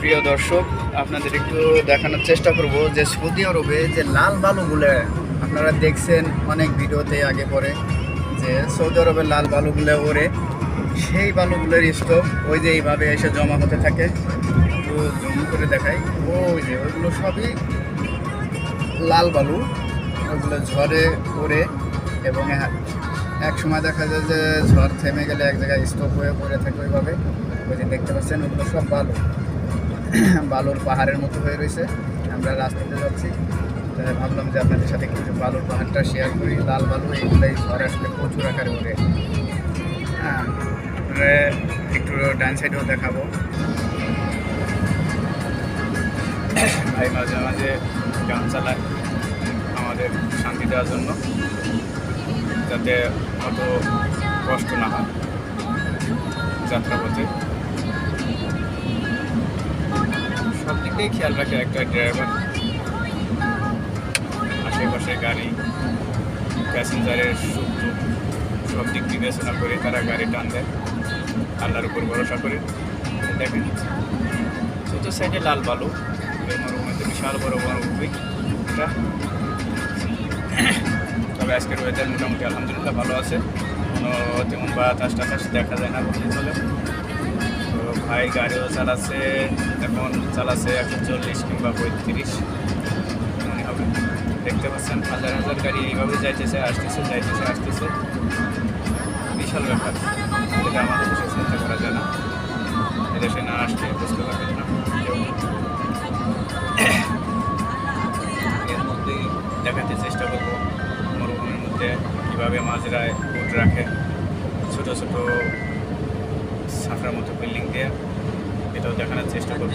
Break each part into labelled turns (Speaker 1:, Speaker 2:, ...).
Speaker 1: প্রিয় দর্শক, আপনাদের একটু দেখানোর চেষ্টা করব যে সৌদি আরবে যে লাল বালুগুলো, আপনারা দেখছেন অনেক ভিডিওতে আগে পরে, যে সৌদি আরবের লাল বালুগুলো ওরে সেই বালুগুলোর স্টক ওই যে এইভাবে এসে জমা হতে থাকে। একটু জুম করে দেখাই। ওই যে ওইগুলো সবই লাল বালু, ওগুলো ঝড়ে ওড়ে এবং এক সময় দেখা যায় যে ঝড় থেমে গেলে এক জায়গায় স্টক হয়ে পড়ে থাকে ওইভাবে। ওই যে দেখতে পাচ্ছেন ওগুলো সব বালু। বালুর পাহাড়ের মতো হয়ে রয়েছে। আমরা রাস্তাতে যাচ্ছি। ভাবলাম যে আপনাদের সাথে কিছু বালুর পাহাড়টা শেয়ার করি। লাল বালু, এইগুলোই ঝড় আসলে প্রচুর আকারে ওঠে। হ্যাঁ একটু ডান সাইডেও দেখাবো। ভাই, মাঝে মাঝে গান চালায় আমাদের শান্তি দেওয়ার জন্য, যাতে অত কষ্ট না হয় যাত্রাপথে সব দিক দিয়েই খেয়াল রাখে একটা ড্রাইভার আশেপাশে গাড়ি প্যাসেঞ্জারের সুখ সব দিক বিবেচনা করে তারা গাড়ি টান দেয়। আল্লাহর উপর ভরসা করে দেখেন ছোট সাইডে লাল বালু মরুভূমিতে বিশাল বড় মরুভূমি এটা তবে আজকের ওয়েদার মোটামুটি আলহামদুলিল্লাহ ভালো আছে। কোনো তেমন বাতাস টাতাস দেখা যায় না বলতে চলে। তো ভাই গাড়িও চালাচ্ছে, এখন চালাচ্ছে একশো চল্লিশ কিংবা পঁয়ত্রিশ। মনে হবে। দেখতে পাচ্ছেন, হাজার হাজার গাড়ি এইভাবে যাইতেছে, আসতেছে যাইতেছে, আসতেছে। বিশাল ব্যাপার। যেটা আমাদের দেশে চিন্তা করা যায় না। এদেশে না আসলে বুঝতে পারবেন না। এর মধ্যেই দেখাতে চেষ্টা করব, মরুভূমির মধ্যে কীভাবে মাজরায় উট রাখে। ছোটো ছোটো সাঁকড়ার মতো বিল্ডিং দিয়ে এটাও দেখানোর চেষ্টা করব।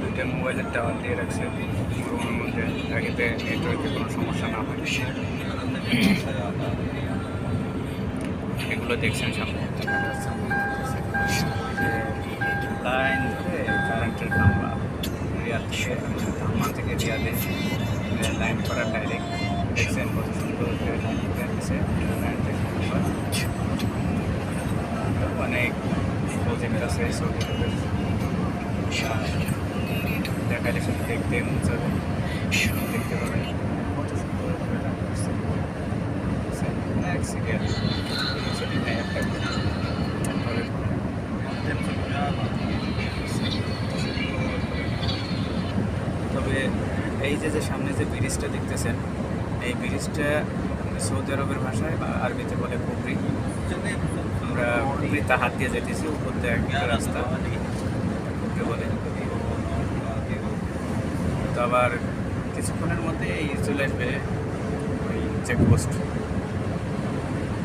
Speaker 1: দুইটা মোবাইলের টাওয়ার দিয়ে রাখছে মরুভূমির মধ্যে। যাতে নেটওয়ার্কের কোনো সমস্যা না হয় এগুলো দেখছেন সামনে। লাইন ধরে কারেন্টের খাম্বা রিয়াদ থেকে ধাম্মা থেকে রিয়াদে লাইন করা ডাইরেক্ট দেখছেন কত সুন্দর করে লাইন করে দিচ্ছে কারেন্টের খাম্বা অনেক প্রজেক্ট আছে সৌদি আরবের দেখালে শুধু দেখতে মন যাবে দেখতে পাবেন কত সুন্দর করে লাইন করছে এক সিরিয়াল ছবি নেই একটা তারপরে তবে এই যে ব্রিজটা দেখতেছেন, এই ব্রিজটা সৌদি আরবের ভাষায় বা আরবিতে বলে কুবরি। আমরা কুবরি হাত দিয়ে যেতেছি উপর দিয়ে একটা রাস্তা। কুবরি বলে। তো আবার কিছুক্ষণের মধ্যে এই চলে আসবে ওই চেকপোস্ট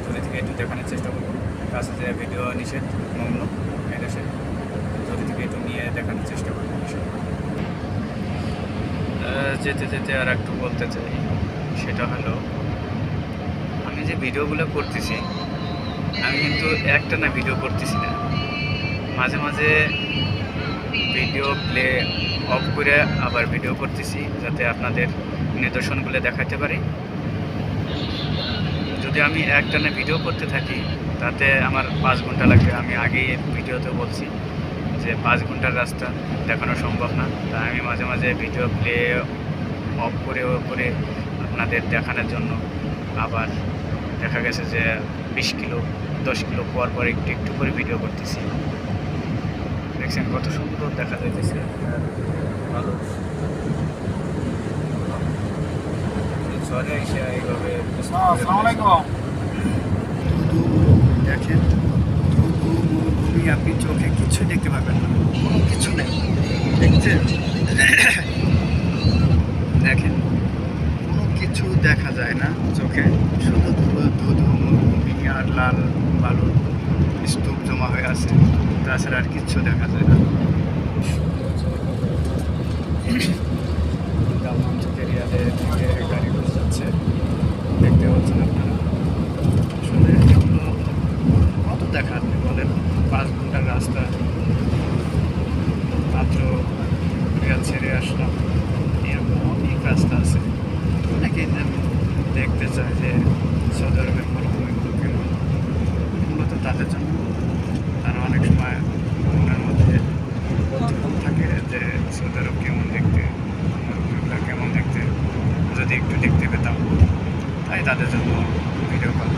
Speaker 1: দূরে থেকে একটু দেখানোর চেষ্টা করব। কাছে যে ভিডিও নিষেধ মগ্ন এদেশে দূরে থেকে একটু নিয়ে দেখানোর চেষ্টা করব যেতে যেতে আর একটু বলতে চাই, সেটা হলো, আমি যে ভিডিওগুলো করতেছি, আমি কিন্তু একটা না ভিডিও করতেছি না। মাঝে মাঝে ভিডিও প্লে অফ করে আবার ভিডিও করতেছি, যাতে আপনাদের নিদর্শনগুলো দেখাতে পারি। যদি আমি একটানা ভিডিও করতে থাকি, তাতে আমার পাঁচ ঘণ্টা লাগবে, আমি আগেই ভিডিওতে বলছি। যে পাঁচ ঘণ্টার রাস্তা দেখানো সম্ভব না। তাই আমি মাঝে মাঝে ভিডিও প্লে অফ করে করে আপনাদের দেখানোর জন্য আবার দেখা গেছে যে বিশ কিলো দশ কিলো পর পর একটু একটু করে ভিডিও করতেছি। দেখছেন কত সুন্দর দেখা যাইতেছে। ভালো। এসে এইভাবে দেখেন। আপনি চোখে কিছু দেখতে পাবেন না, কোনো কিছু নেই। দেখছেন? দেখেন, কোনো কিছু দেখা যায় না চোখে। শুধু ধুলো, ধুধু মরুভূমি আর লাল বালুর স্তূপ জমা হয়ে আছে। তাছাড়া আর কিচ্ছু দেখা যায় না দাম্মাম থেকে রিয়াদে থেকে গাড়ি করে যাচ্ছে দেখতে পাচ্ছেন আপনারা আসলে এগুলো কত দেখা আপনি বলেন পাঁচ ঘণ্টার রাস্তা মাত্র রিয়াদ ছেড়ে আসলাম সৌদি আরবের মরুভূমিগুলো কেমন মূলত তাদের জন্য তারা অনেক সময় মনের মধ্যে থাকে যে সৌদি আরব কেমন দেখতে কেমন দেখতে। যদি একটু দেখতে পেতাম, তাই তাদের জন্য ভিডিও কল